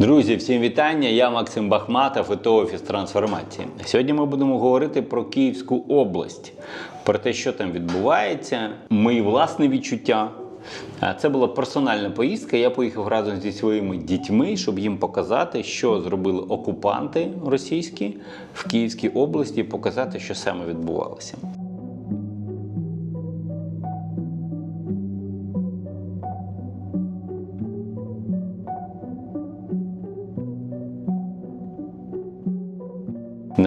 Друзі, всім вітання! Я Максим Бахматов і офіс трансформації. Сьогодні ми будемо говорити про Київську область, про те, що там відбувається, мої власні відчуття. Це була персональна поїздка. Я поїхав разом зі своїми дітьми, щоб їм показати, що зробили окупанти російські в Київській області, показати, що саме відбувалося.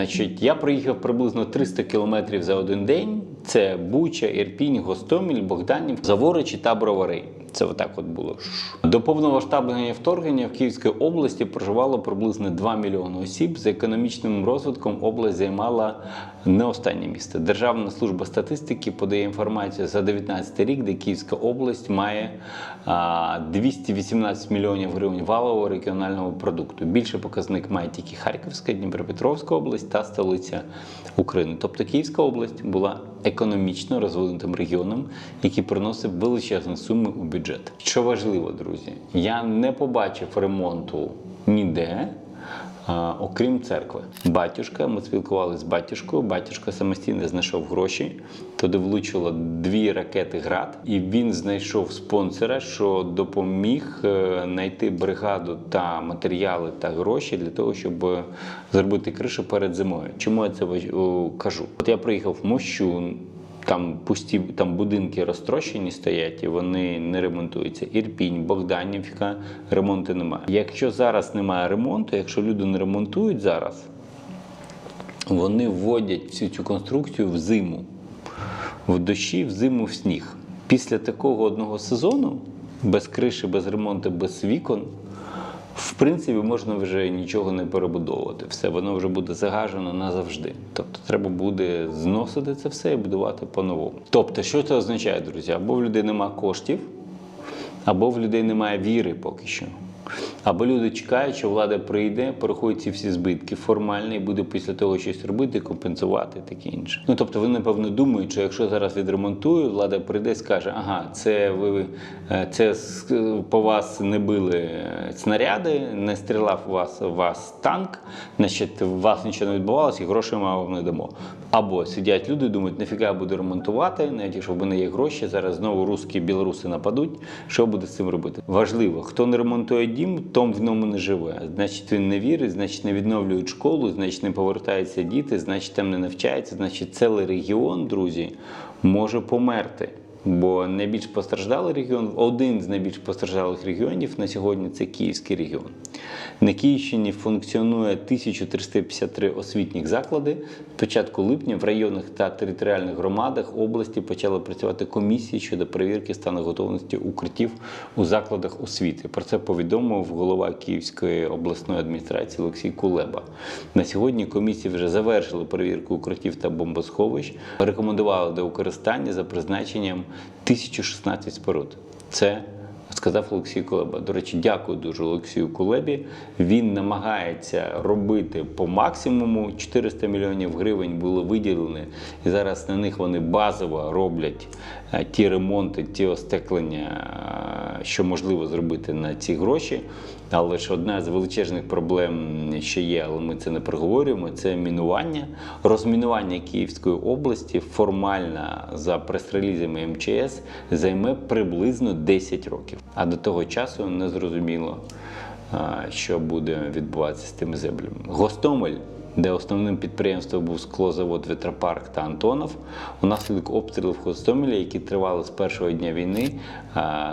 Значить, я проїхав приблизно 300 кілометрів за один день. Це Буча, Ірпінь, Гостоміль, Богданів, Заворичі та Бровари. Це отак от було. До повномасштабного вторгнення в Київській області проживало приблизно 2 мільйони осіб. За економічним розвитком область займала не останнє місце. Державна служба статистики подає інформацію за 2019 рік, де Київська область має а, 218 мільйонів гривень валового регіонального продукту. Більше показник має тільки Харківська, Дніпропетровська область та столиця України. Тобто Київська область була економічно розвинутим регіоном, який приносив величезні суми у бюджет. Що важливо, друзі, я не побачив ремонту ніде. Окрім церкви, батюшка, ми спілкувалися з батюшкою. Батюшка самостійно знайшов гроші. Туди влучило дві ракети град, і він знайшов спонсора, що допоміг е, знайти бригаду та матеріали та гроші для того, щоб зробити кришу перед зимою. Чому я це кажу? От я приїхав в Мощун. Там пусті там будинки розтрощені стоять і вони не ремонтуються. Ірпінь, Богданівка, ремонту немає. Якщо зараз немає ремонту, якщо люди не ремонтують зараз, вони вводять всю цю конструкцію в зиму, в дощі, в зиму, в сніг. Після такого одного сезону, без криші, без ремонту, без вікон, в принципі, можна вже нічого не перебудовувати. Все, воно вже буде загажено назавжди. Тобто треба буде зносити це все і будувати по-новому. Тобто, що це означає, друзі? Або в людей немає коштів, або в людей немає віри поки що. Або люди чекають, що влада прийде, порахує ці всі збитки формально і буде після того щось робити, компенсувати таке інше. Ну тобто, ви напевно думають, що якщо зараз відремонтую, влада прийде і скаже, ага, це ви е, це по вас не били е, снаряди, не стріляв вас вас танк, значить, у вас нічого не відбувалося, і грошей ми вам не дамо. Або сидять люди, думають, нафіга я буду ремонтувати, навіть якщо в мене є гроші, зараз знову русські білоруси нападуть. Що буде з цим робити? Важливо, хто не ремонтує дім, том в ньому не живе. Значить, він не вірить, значить, не відновлюють школу, значить, не повертаються діти, значить, там не навчаються, значить, цілий регіон, друзі, може померти. Бо найбільш постраждалий регіон, один з найбільш постраждалих регіонів на сьогодні це Київський регіон. На Київщині функціонує 1353 освітніх заклади. Початку липня в районах та територіальних громадах області почали працювати комісії щодо перевірки стану готовності укриттів у закладах освіти. Про це повідомив голова Київської обласної адміністрації Олексій Кулеба. На сьогодні комісії вже завершили перевірку укриттів та бомбосховищ, рекомендували до використання за призначенням 1016 споруд. Це сказав Олексій Кулеба. До речі, дякую дуже Олексію Кулебі. Він намагається робити по максимуму. 400 мільйонів гривень було виділені, і зараз на них вони базово роблять е, ті ремонти, ті остеклення, е, що можливо зробити на ці гроші. Але ж одна з величезних проблем ще є, але ми це не проговорюємо. Це мінування. Розмінування Київської області формально за прес-релізами МЧС займе приблизно 10 років. А до того часу не зрозуміло, що буде відбуватися з тими землями. Гостомель де основним підприємством був склозавод Вітропарк та Антонов. Унаслідок обстрілів Гостомеля, які тривали з першого дня війни,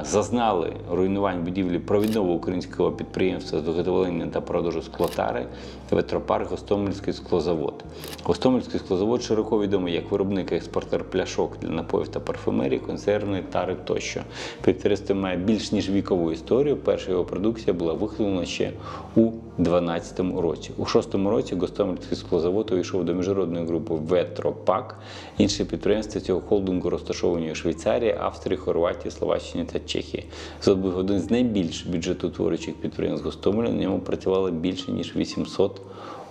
зазнали руйнувань будівлі провідного українського підприємства з виготовлення та продажу склотари Ветропарк Гостомельський склозавод. Гостомельський склозавод широко відомий як виробник і експортер пляшок для напоїв та парфумерії, консервної тари тощо. Підприємство має більш ніж вікову історію. Перша його продукція була вихоплена ще у 2012 році. У 2006 році Гостомельський склозавод увійшов до міжнародної групи Ветропак. Інші підприємства цього холдингу розташовані у Швейцарії, Австрії, Хорватії, Словаччині та Чехії. Це був один з найбільш бюджетотворючих підприємств Гостомеля. На ньому працювало більше ніж 800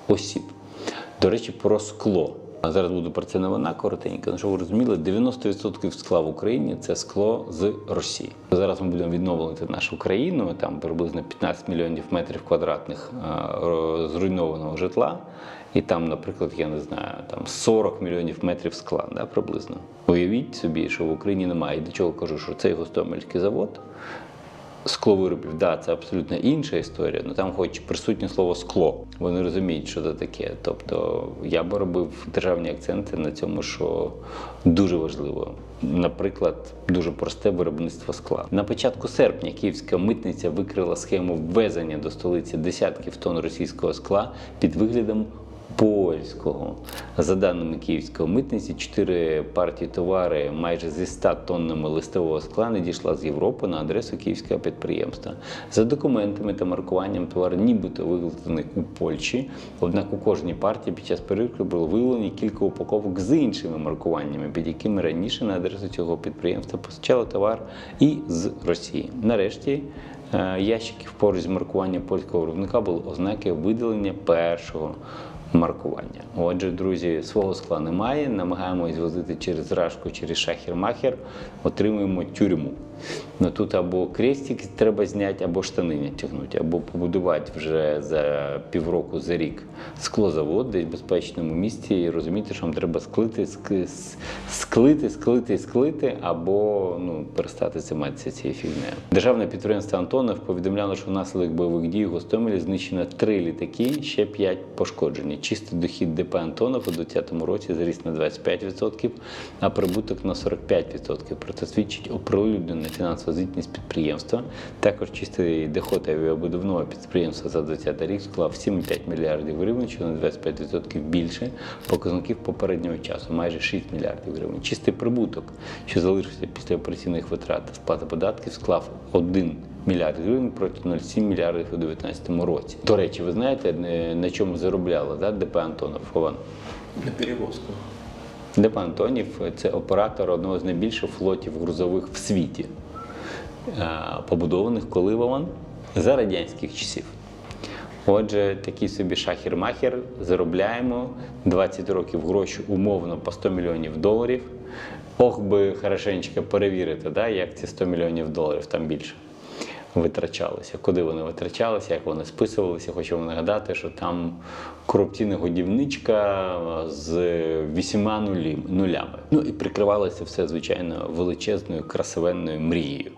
осіб. До речі, про скло. А зараз буду про це новина коротенько. Ну, щоб ви розуміли, 90% скла в Україні це скло з Росії. Зараз ми будемо відновлювати нашу країну. Там приблизно 15 мільйонів метрів квадратних а, зруйнованого житла. І там, наприклад, я не знаю, там 40 мільйонів метрів скла, да, приблизно. Уявіть собі, що в Україні немає. І до чого кажу, що цей Гостомельський завод скловиробів, да, це абсолютно інша історія, але там хоч присутнє слово скло. Вони розуміють, що це таке. Тобто я би робив державні акценти на цьому, що дуже важливо. Наприклад, дуже просте виробництво скла. На початку серпня київська митниця викрила схему ввезення до столиці десятків тонн російського скла під виглядом польського. За даними київської митниці, чотири партії товари майже зі 100 тоннами листового скла надійшла з Європи на адресу київського підприємства. За документами та маркуванням товар нібито виготовлений у Польщі. Однак у кожній партії під час перевірки було виявлені кілька упаковок з іншими маркуваннями, під якими раніше на адресу цього підприємства постачали товар і з Росії. Нарешті е, ящиків поруч з маркуванням польського виробника були ознаки видалення першого маркування. Отже, друзі, свого скла немає. Намагаємось возити через рашку, через шахер-махер, отримуємо тюрму. Ну тут або крестик треба зняти, або штани натягнути, або побудувати вже за півроку, за рік склозавод десь в безпечному місці і розуміти, що вам треба склити, склити, склити, склити, або ну, перестати займатися цією фігнею. Державне підприємство Антонов повідомляло, що внаслідок бойових дій у Гостомелі знищено три літаки, ще п'ять пошкоджені. Чистий дохід ДП Антонов у 2020 році зріс на 25%, а прибуток на 45%. Про це свідчить оприлюднена фінансова звітність підприємства. Також чистий доход авіабудівного підприємства за 2020 рік склав 7,5 мільярдів гривень, що на 25% більше показників попереднього часу, майже 6 мільярдів гривень. Чистий прибуток, що залишився після операційних витрат сплати податків, склав 1 мільярд гривень проти 0,7 мільярдів у 2019 році. До речі, ви знаєте, на чому заробляла да, ДП Антонов Іван? На перевозку. ДП Антонів це оператор одного з найбільших флотів грузових в світі, побудованих коли Вован? За радянських часів. Отже, такий собі шахер-махер заробляємо 20 років гроші умовно по 100 мільйонів доларів. Ох би хорошенько перевірити, да, як ці 100 мільйонів доларів там більше витрачалися, куди вони витрачалися, як вони списувалися. Хочу вам нагадати, що там корупційна годівничка з вісіма нулями. Ну і прикривалося все, звичайно, величезною красивенною мрією.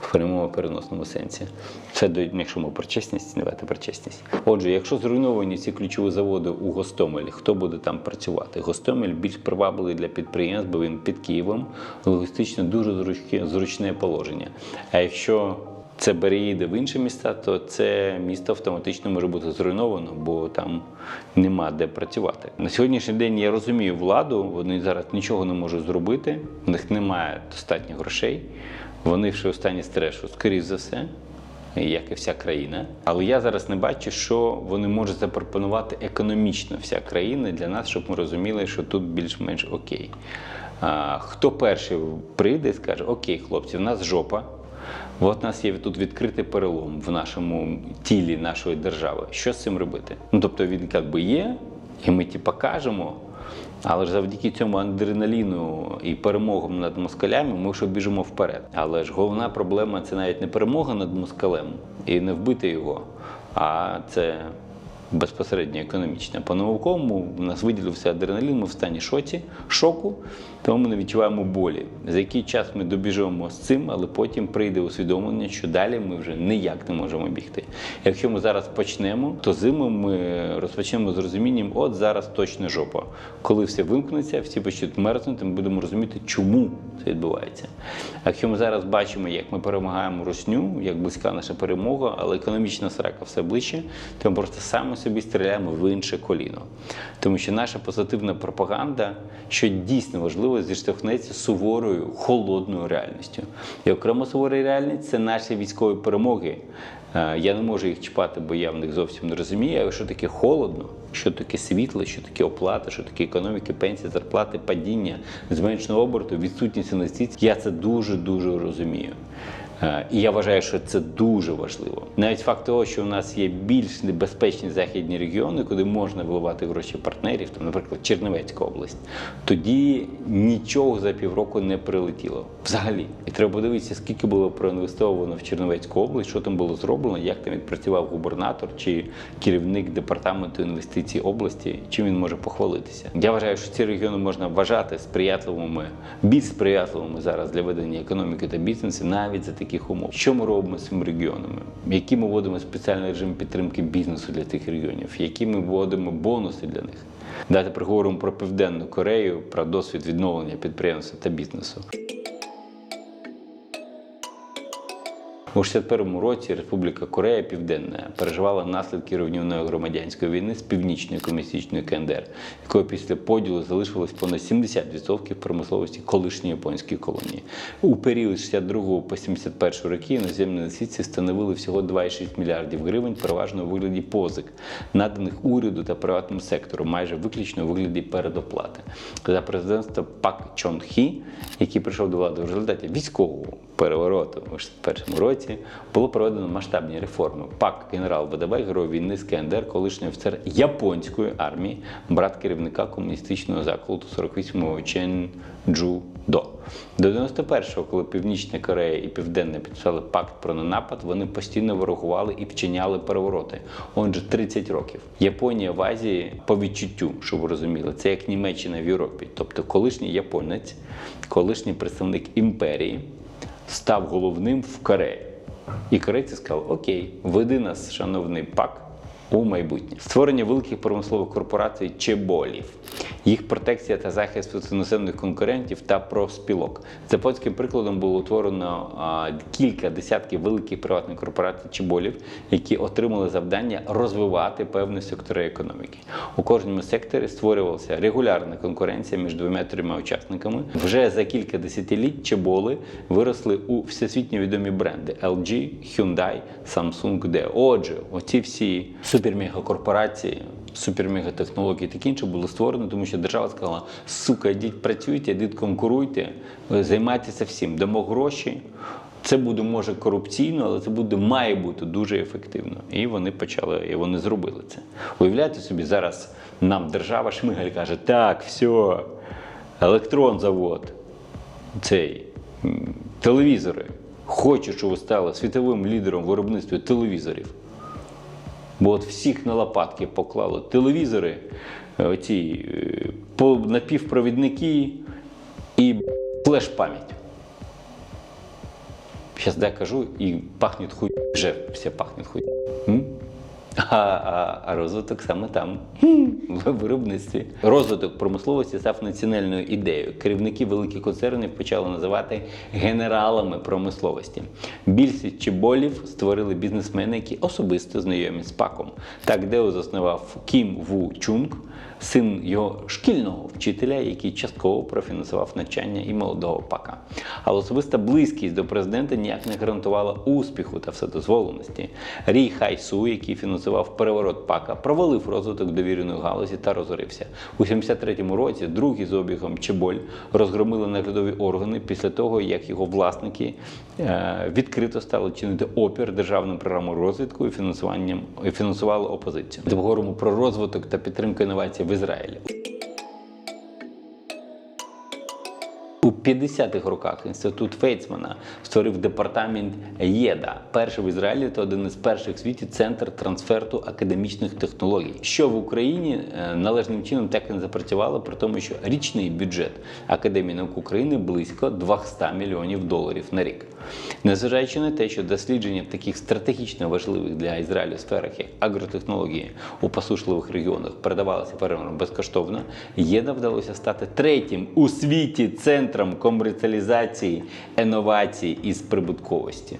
В прямому переносному сенсі. Це до якщо ми про чесність, давайте про чесність. Отже, якщо зруйновані ці ключові заводи у Гостомелі, хто буде там працювати? Гостомель більш привабливий для підприємств, бо він під Києвом, логістично дуже зручне, положення. А якщо це переїде в інші міста, то це місто автоматично може бути зруйновано, бо там нема де працювати. На сьогоднішній день я розумію владу, вони зараз нічого не можуть зробити, в них немає достатньо грошей. Вони ще у стані стресу, скоріш за все, як і вся країна. Але я зараз не бачу, що вони можуть запропонувати економічно вся країна для нас, щоб ми розуміли, що тут більш-менш окей. А, хто перший прийде і скаже: Окей, хлопці, в нас жопа. От нас є тут відкритий перелом в нашому тілі нашої держави. Що з цим робити? Ну тобто він як би є, і ми ті покажемо. Але ж завдяки цьому адреналіну і перемогам над москалями ми вже біжимо вперед. Але ж головна проблема це навіть не перемога над москалем і не вбити його, а це безпосередньо економічне. По науковому в нас виділився адреналін, ми в стані шоці, шоку, тому ми не відчуваємо болі. За який час ми добіжимо з цим, але потім прийде усвідомлення, що далі ми вже ніяк не можемо бігти. Якщо ми зараз почнемо, то зиму ми розпочнемо з розумінням, от зараз точно жопа. Коли все вимкнеться, всі почнуть мерзнути, ми будемо розуміти, чому це відбувається. Якщо ми зараз бачимо, як ми перемагаємо русню, як близька наша перемога, але економічна срака все ближче, то ми просто саме собі стріляємо в інше коліно. Тому що наша позитивна пропаганда, що дійсно важливо, зіштовхнеться з суворою холодною реальністю. І окремо сувора реальність це наші військові перемоги. Е, Я не можу їх чіпати, бо я в них зовсім не розумію. Що таке холодно, що таке світло, що таке оплата, що таке економіки, пенсії, зарплати, падіння, зменшеного оберту, відсутність інвестицій. Я це дуже дуже розумію. Е, І я вважаю, що це дуже важливо. Навіть факт того, що у нас є більш небезпечні західні регіони, куди можна вливати гроші партнерів, там, наприклад, Чернівецька область, тоді нічого за півроку не прилетіло. Взагалі. І треба подивитися, скільки було проінвестовано в Чернівецьку область, що там було зроблено, як там відпрацював губернатор чи керівник департаменту інвестицій області, чим він може похвалитися. Я вважаю, що ці регіони можна вважати сприятливими, більш сприятливими зараз для ведення економіки та бізнесу навіть за таких умов. Що ми робимо з цими регіонами? Які ми вводимо спеціальний режим підтримки бізнесу для тих регіонів? Які ми вводимо бонуси для них? Дати приговоримо про Південну Корею, про досвід відновлення підприємства та бізнесу. У 61-му році Республіка Корея Південна переживала наслідки руйнівної громадянської війни з північною комуністичною КНДР, якої після поділу залишилось понад 70% промисловості колишньої японської колонії. У період з 62 по 71 роки іноземні інвестиції становили всього 2,6 мільярдів гривень, переважно у вигляді позик, наданих уряду та приватному сектору, майже виключно у вигляді передоплати. За президентства Пак Чон Хі, який прийшов до влади в результаті військового перевороту у 61 році було проведено масштабні реформи. ПАК генерал ВДВ, герой війни з КНДР, колишній офіцер японської армії, брат керівника комуністичного закладу 48-го Чен Джу До. До 91-го, коли Північна Корея і Південна підписали пакт про ненапад, вони постійно ворогували і вчиняли перевороти. Отже, 30 років. Японія в Азії по відчуттю, щоб ви розуміли, це як Німеччина в Європі. Тобто колишній японець, колишній представник імперії став головним в Кореї. І корейці сказали: Окей, веди нас, шановний пак, у майбутнє. Створення великих промислових корпорацій чеболів, їх протекція та захист від іноземних конкурентів та профспілок. За польським прикладом було утворено кілька десятків великих приватних корпорацій чеболів, які отримали завдання розвивати певні сектори економіки. У кожному секторі створювалася регулярна конкуренція між двома-трьома учасниками. Вже за кілька десятиліть чеболи виросли у всесвітньо відомі бренди LG, Hyundai, Samsung, D. Отже, оці всі супермегакорпорації, супермегатехнології таке інше були створені, тому що держава сказала: сука, йдіть працюйте, йдіть конкуруйте, займайтеся всім, дамо гроші. Це буде може корупційно, але це буде має бути дуже ефективно. І вони почали, і вони зробили це. Уявляєте собі, зараз нам держава Шмигаль каже: так, все, електрон завод, цей телевізори. Хочу, щоб ви стали світовим лідером в виробництві телевізорів. Бо от всіх на лопатки поклали телевізори, е, оці е, напівпровідники і флеш-пам'ять. Зараз я кажу, і пахнет хуй, вже все пахнет хуй. М? А, а, а розвиток саме там, в виробництві. Розвиток промисловості став національною ідеєю. Керівники великих концернів почали називати генералами промисловості. Більшість чеболів створили бізнесмени, які особисто знайомі з паком. Так Део заснував Кім Ву Чунг, син його шкільного вчителя, який частково профінансував навчання і молодого пака. Але особиста близькість до президента ніяк не гарантувала успіху та вседозволеності. Рій Хайсу, який фінансував переворот пака, провалив розвиток довіреної галузі та розорився. У 73-му році другий з обігом Чеболь розгромили наглядові органи після того, як його власники е, відкрито стали чинити опір державним програмам розвитку і фінансуванням і фінансували опозицію. Ми говоримо про розвиток та підтримку інновацій в Ізраїлі. У 50-х роках інститут Фейцмана створив департамент ЄДА, перший в Ізраїлі та один із перших в світі центр трансферту академічних технологій, що в Україні е, належним чином так і не запрацювало, при тому, що річний бюджет Академії наук України близько 200 мільйонів доларів на рік. Незважаючи на те, що дослідження в таких стратегічно важливих для Ізраїлю сферах, як агротехнології у посушливих регіонах, передавалися фермерам безкоштовно, ЄДА вдалося стати третім у світі центром комерціалізації інновацій із прибутковості.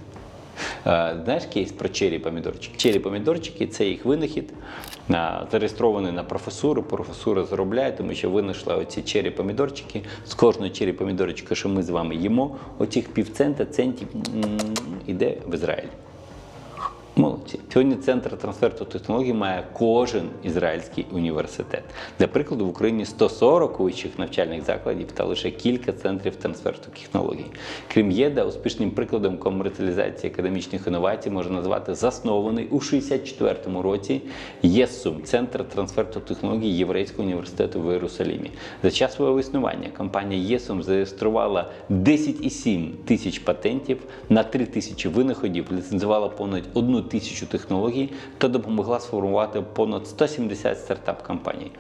Знаєш кейс про чері помідорчики? Чері помідорчики це їх винахід, зареєстрований на професуру. Професура заробляє, тому що винайшла оці чері помідорчики. З кожної чері помідорчики, що ми з вами їмо, оцих півцента центів іде в Ізраїль. Молодці. Сьогодні центр трансферту технологій має кожен ізраїльський університет. Для прикладу, в Україні 140 вищих навчальних закладів та лише кілька центрів трансферту технологій. Крім ЄДА, успішним прикладом комерціалізації академічних інновацій можна назвати заснований у 64-му році ЄСУМ центр трансферту технологій Єврейського університету в Єрусалімі. За час свого існування компанія ЄСУМ зареєструвала 10,7 тисяч патентів на 3 тисячі винаходів, ліцензувала понад 1 тисячу технологій та допомогла сформувати понад 170 стартап-компаній.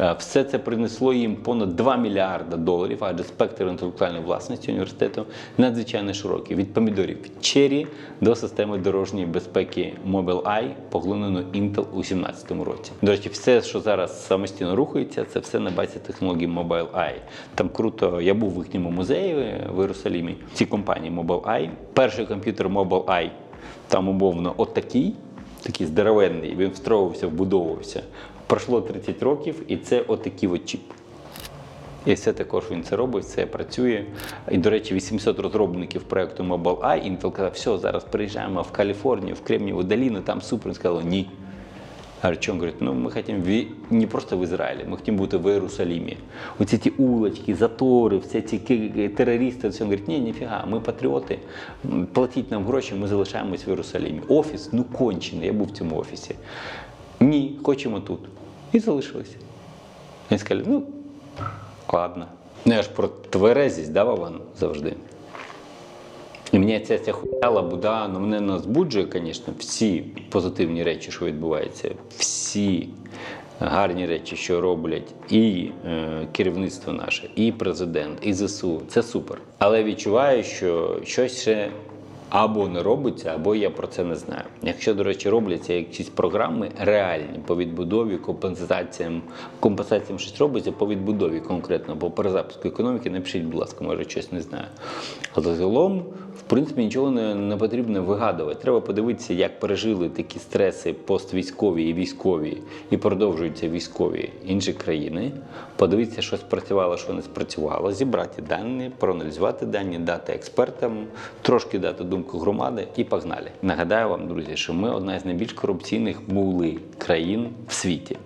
Е, Все це принесло їм понад 2 мільярда доларів, адже спектр інтелектуальної власності університету надзвичайно широкий. Від помідорів Cherry до системи дорожньої безпеки Mobileye, поглинено Intel у 2017 році. До речі, все, що зараз самостійно рухається, це все на базі технології Mobileye. Там круто, я був в їхньому музеї в Єрусалімі. Ці компанії Mobileye. Перший комп'ютер Mobileye там умовно отакий, такий здоровенний, він встроювався, вбудовувався. Пройшло 30 років, і це отакий от чіп. І все також він це робить, це працює. І, до речі, 800 розробників проекту Mobileye, Intel казав, все, зараз приїжджаємо в Каліфорнію, в Кремнієву долину, там супер. Він сказав, ні. Артем говорит, ну мы хотим в- не просто в Израиле, мы хотим бути в Иерусалиме. Вот эти улочки, заторы, все ці ки- терористи, все. Он говорит, ні, ніфіга, ми патріоти, м, платіть нам гроші, ми залишаємось в Єрусалимі. Офіс, ну кончений, я був в цьому офісі. Ні, хочемо тут. І залишилися. Він сказали, ну, ладно. Ну я ж про тверезість давав вам завжди. І мені ця, ця хуя лабуда, ну мене не збуджує, звісно, всі позитивні речі, що відбуваються, всі гарні речі, що роблять і е, керівництво наше, і президент, і ЗСУ. Це супер. Але відчуваю, що щось ще або не робиться, або я про це не знаю. Якщо, до речі, робляться якісь програми реальні по відбудові, компенсаціям, компенсаціям щось робиться по відбудові конкретно, по перезапуску економіки, напишіть, будь ласка, може щось не знаю. Але загалом, в принципі, нічого не, не потрібно вигадувати. Треба подивитися, як пережили такі стреси поствійськові і військові, і продовжуються військові інші країни. Подивитися, що спрацювало, що не спрацювало, зібрати дані, проаналізувати дані, дати експертам, трошки дати думку громади і погнали. Нагадаю вам, друзі, що ми одна з найбільш корупційних були країн в світі.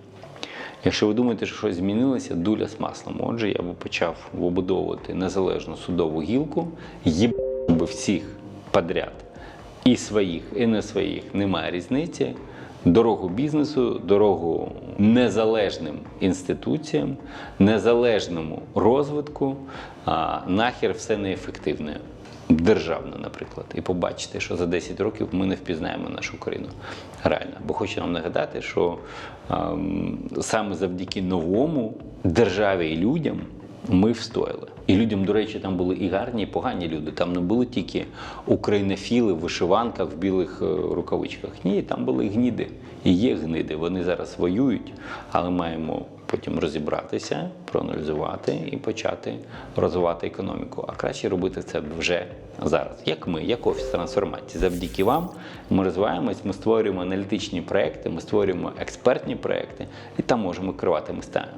Якщо ви думаєте, що щось змінилося, дуля з маслом. Отже, я би почав вибудовувати незалежну судову гілку, їб би всіх подряд. І своїх, і не своїх, немає різниці. Дорогу бізнесу, дорогу незалежним інституціям, незалежному розвитку, а нахер все неефективне. Державне, наприклад, і побачите, що за 10 років ми не впізнаємо нашу країну. Реально. Бо хочу вам нагадати, що ем, саме завдяки новому державі і людям ми встояли. І людям, до речі, там були і гарні, і погані люди. Там не були тільки українофіли в вишиванках, в білих е, рукавичках. Ні, там були гніди. І є гниди. Вони зараз воюють, але маємо потім розібратися, проаналізувати і почати розвивати економіку. А краще робити це вже зараз. Як ми, як офіс трансформації. Завдяки вам ми розвиваємось, ми створюємо аналітичні проекти, ми створюємо експертні проекти, і там можемо керувати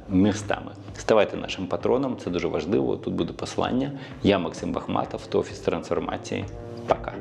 містами. Ставайте нашим патроном, це дуже важливо. Тут буде посилання. Я Максим Бахматов, то офіс трансформації. Пока.